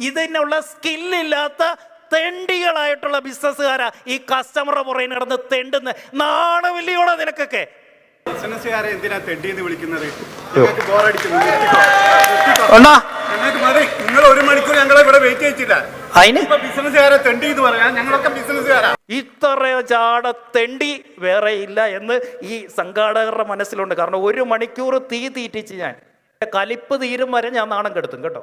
ഇതിനുള്ള സ്കില്ലില്ലാത്ത തെണ്ടികളായിട്ടുള്ള ബിസിനസ്സുകാരാ ഈ കസ്റ്റമറുടെ പുറകെ നടന്ന് തെണ്ടുന്ന. നാണമില്ലയോടെ നിനക്കൊക്കെ. ബിസിനസ്സുകാരെ എന്തിനാ തെണ്ടിന്ന് വിളിക്കുന്നത്? നിങ്ങൾ ഒരു മണിക്കൂർ ഞങ്ങളെ ഇവിടെ വെയിറ്റ് ചെയ്യിച്ചില്ല ബിസിനസ്സുകാരെ തെണ്ടി എന്ന് ഞങ്ങളൊക്കെ ബിസിനസ്സുകാരാ. ഇത്രയോ ചാട തെണ്ടി വേറെ ഇല്ല എന്ന് ഈ സംഘാടകരുടെ മനസ്സിലുണ്ട്. കാരണം ഒരു മണിക്കൂർ തീ തീറ്റിച്ച് ഞാൻ. കലിപ്പ് തീരും വരെ ഞാൻ നാണം കെടുത്തും കേട്ടോ.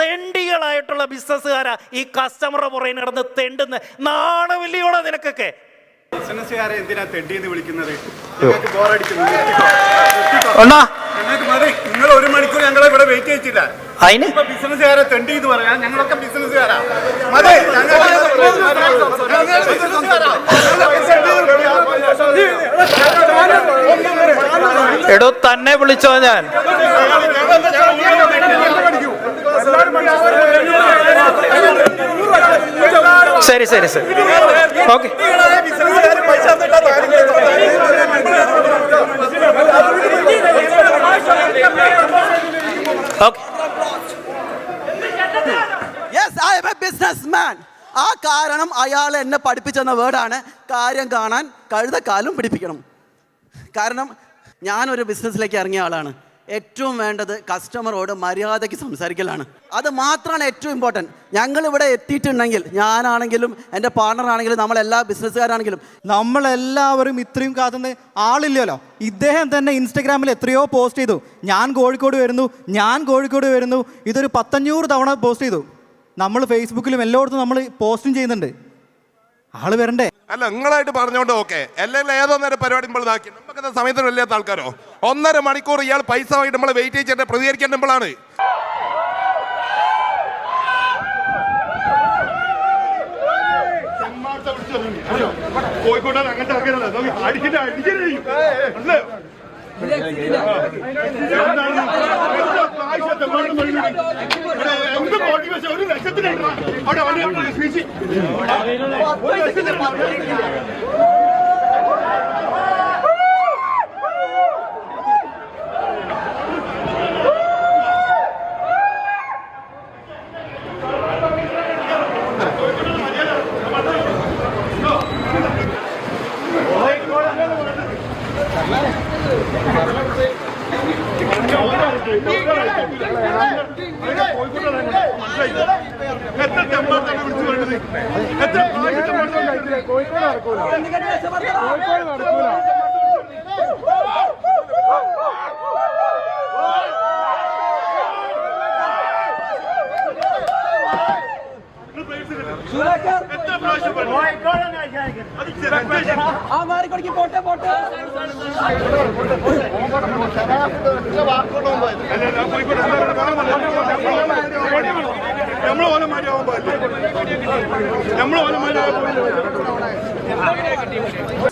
തെണ്ടികളായിട്ടുള്ള ബിസിനസ്സുകാരാ ഈ കസ്റ്റമറുടെ പുറകെ നടന്ന് തെണ്ടുന്ന നാണമില്ലയോടെ നിനക്കൊക്കെ ബിസിനസ്സുകാരെ എന്തിനാ തെണ്ടിന്ന് വിളിക്കുന്നത് നിങ്ങൾ ഒരു മണിക്കൂർ ഞങ്ങളെ ഇവിടെ വെയിറ്റ് ചെയ്യിച്ചില്ല അതിന് ഇപ്പൊ ബിസിനസ്സുകാരെ തെണ്ടി എന്ന് ഞങ്ങളൊക്കെ ബിസിനസ്സുകാരാ മതി എടോ തന്നെ വിളിച്ചോ ഞാൻ ശരി ശരി ശരി. Okay. Okay. Yes I'm a business ആ കാരണം അയാൾ എന്നെ പഠിപ്പിച്ചെന്ന വേർഡാണ് കാര്യം കാണാൻ കഴുതക്കാലും പിടിപ്പിക്കണം. കാരണം ഞാനൊരു ബിസിനസ്സിലേക്ക് ഇറങ്ങിയ ആളാണ്. ഏറ്റവും വേണ്ടത് കസ്റ്റമറോട് മര്യാദയ്ക്ക് സംസാരിക്കലാണ്. അത് മാത്രമാണ് ഏറ്റവും ഇമ്പോർട്ടന്റ് ഞങ്ങൾ ഇവിടെ എത്തിയിട്ടുണ്ടെങ്കിൽ ഞാനാണെങ്കിലും എന്റെ പാർട്ണറാണെങ്കിലും നമ്മളെല്ലാ ബിസിനസ്സുകാരാണെങ്കിലും നമ്മളെല്ലാവരും ഇത്രയും കാത്തുന്ന ആളില്ലല്ലോ. ഇദ്ദേഹം തന്നെ ഇൻസ്റ്റഗ്രാമിൽ എത്രയോ പോസ്റ്റ് ചെയ്തു. ഞാൻ കോഴിക്കോട് വരുന്നു ഞാൻ കോഴിക്കോട് വരുന്നു. ഇതൊരു പത്തഞ്ഞൂറ് തവണ പോസ്റ്റ് ചെയ്തു. നമ്മൾ ഫേസ്ബുക്കിലും എല്ലായിടത്തും നമ്മൾ പോസ്റ്റും ചെയ്യുന്നുണ്ട്. ആൾ വരണ്ടേ അല്ല നിങ്ങളായിട്ട് പറഞ്ഞോണ്ട് ഓക്കെ അല്ലെങ്കിൽ ഏതോ നേരം പരിപാടി നമ്മൾ ഇതാക്കി നമുക്ക് സമയത്തിന് വല്ലാത്ത ആൾക്കാരോ ഒന്നര മണിക്കൂർ ഇയാൾ പൈസ വാങ്ങിട്ട് നമ്മൾ വെയിറ്റ് ചെയ്തിട്ട് പ്രതികരിക്കേണ്ട നമ്മളാണ് കോഴിക്കോട്ടാണ് അങ്ങനത്തെ അടിച്ചിട്ട് അടിച്ചിട്ട് അവിടെ വണ്ടി സ്പീച്ച് ഒരു ലക്ഷത്തിന് എത്ര തെമ്മാർത്താണ് വിളിച്ചു പറയുന്നത് എത്ര കോഴിക്കോട് നടക്കൂല. കോഴിക്കോട് നടക്കൂല. ആ മാറിക്കൊടുക്കി. പോട്ടെ പോട്ടെ. നമ്മൾ ഓല മാറ്റാവാൻ പാടില്ല. നമ്മൾ ഓല മാറ്റാവാൻ പാടില്ല.